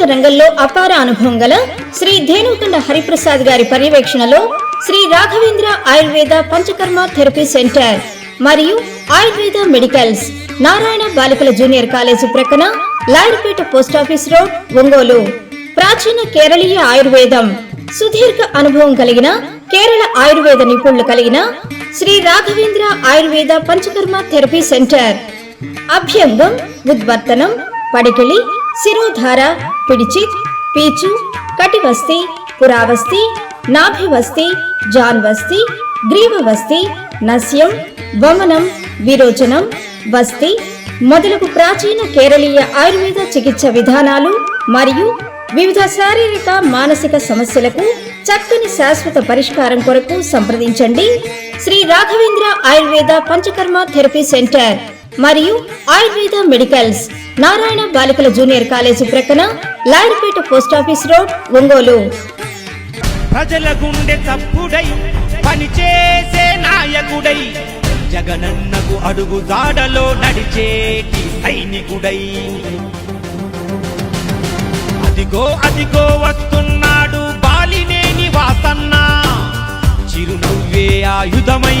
సంగీత రంగంలో అపార అనుభవం గల శ్రీ ధేనుకొండ హరిప్రసాద్ గారి పర్యవేక్షణలో శ్రీ రాఘవేంద్ర ఆయుర్వేద పంచకర్మ థెరపీ సెంటర్ మరియు ఆయుర్వేద మెడికల్స్ నారాయణ బాలికల జూనియర్ కాలేజీ ప్రక్కన లాయర్పేట పోస్టాఫీస్ రోడ్ ఒంగోలు. ప్రాచీన కేరళీయ ఆయుర్వేదం. సుదీర్ఘ అనుభవం కలిగిన కేరళ ఆయుర్వేద నిపుణులు కలిగిన శ్రీ రాఘవేంద్ర ఆయుర్వేద పంచకర్మ థెరపీ సెంటర్. అభ్యంగం ఉద్వర్తనం పడికిళి శిరోధార పిడిచిత్ పీచు కటివస్తి పురావస్తి నాభివస్తి జాన్వస్తి గ్రీవవస్తి నస్యం వమనం విరోచనం వస్తి మొదలగు ప్రాచీన కేరళీయ ఆయుర్వేద చికిత్స విధానాలు మరియు వివిధ శారీరక మానసిక సమస్యలకు చక్కని శాశ్వత పరిష్కారం కొరకు సంప్రదించండి. Shri Raghavendra Ayurveda Panchakarma therapy centre. మరియు ఆయుర్వేద మెడికల్స్. నారాయణ బాలికల జూనియర్ కాలేజీ ప్రక్కన లాయర్పేట పోస్టాఫీస్ రోడ్ ఒంగోలు. ప్రజల గుండె తప్పుడై పని చేసే నాయకుడై జగనన్నకు అడుగు దాడలో నడిచేటి సైనికుడై. అదిగో అదిగో వస్తున్నాడు బాలినేని వాసన్న. చిరునవ్వే ఆయుధమై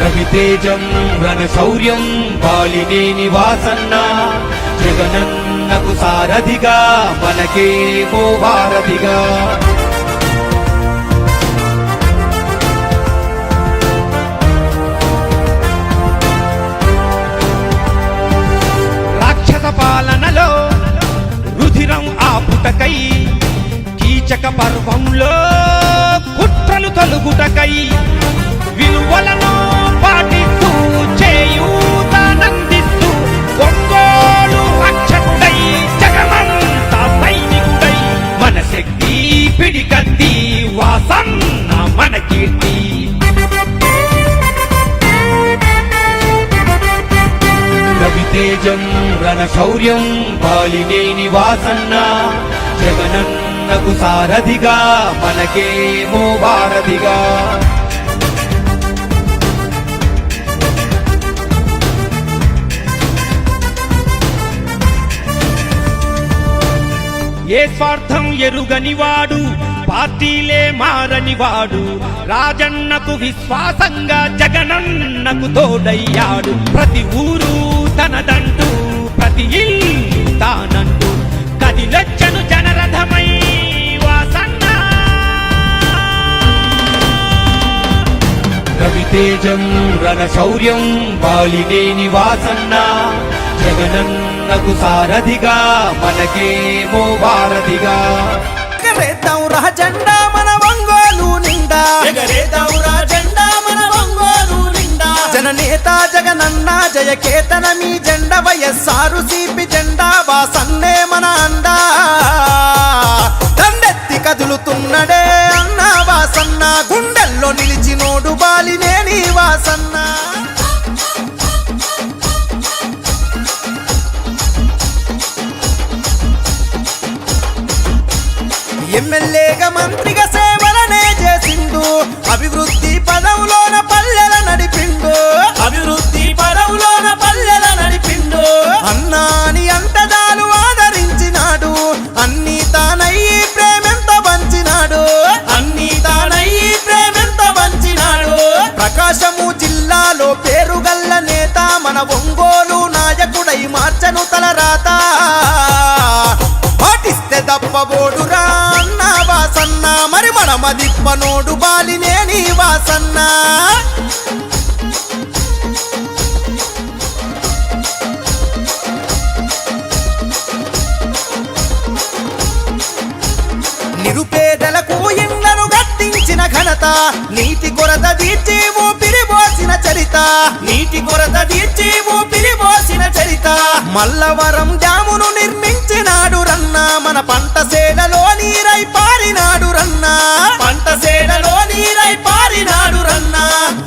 రవితేజం రణ శౌర్యం బాలినేని వాసన్న జగనన్నకు సారథిగా మనకేమో వారధిగా రాక్షస పాలనలో రుధిరం ఆపుటకై కీచక పర్వంలో కుట్రలు తలుగుటకై తేజం రణ శౌర్యం బాలినేని వాసన్న జగనన్నకు సారథిగా మనకేమో భారతిగా. ఏ స్వార్థం ఎరుగని వాడు పార్టీలే మారని వాడు. రాజన్నకు విశ్వాసంగా జగనన్నకు తోడయ్యాడు. ప్రతి ఊరు తనదంటూ ప్రతి ఇల్లు తానంటూ. కదిలొచ్చను జనరథమై వాసన్న. రవితేజం రణ శౌర్యం బాలినేని వాసన్న జగనన్నకు సారథిగా మనకేమో వారధిగా. జెండా మన ఒంగోలు నిండా. ఎగరేద్దాం రా జెండా మన ఒంగోలు నిండా. జననేత జగనన్న జయ కేతన మీ జెండ వైఎస్ఆరు సిపి జెండా వాసన్నే వాసన్న నిరుపేదలకు ఇండ్లను కట్టించిన ఘనత నీటి కొరత తీర్చి పిరిబోసిన చరిత. నీటి కొరత తీర్చి పిరిబోసిన చరిత. మల్లవరం డ్యామును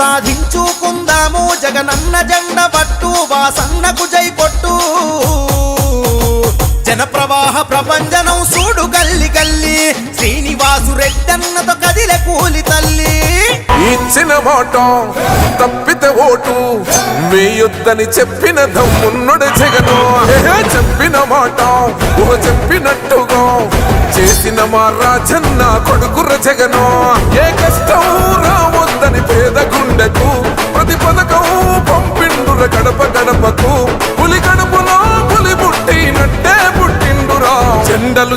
సాధించుకుందాము జగనన్న జెండ పట్టు వాసన్నకు జై పొట్టు. జన ప్రవాహ ప్రపంచనం సూడు గల్లి గల్లి శ్రీనివాసు రెడ్డన్నతో కదిలే కూలి తల్లి. ఇచ్చిన మాట తప్పిత ఓటు వేయొద్దని చెప్పిన దమ్మున్నడు జగను. చెప్పిన మాట ఊహ చెప్పినట్టుగా చేసిన మా రాజన్న కొడుకుర జగను. ఏ కష్టం రావద్దని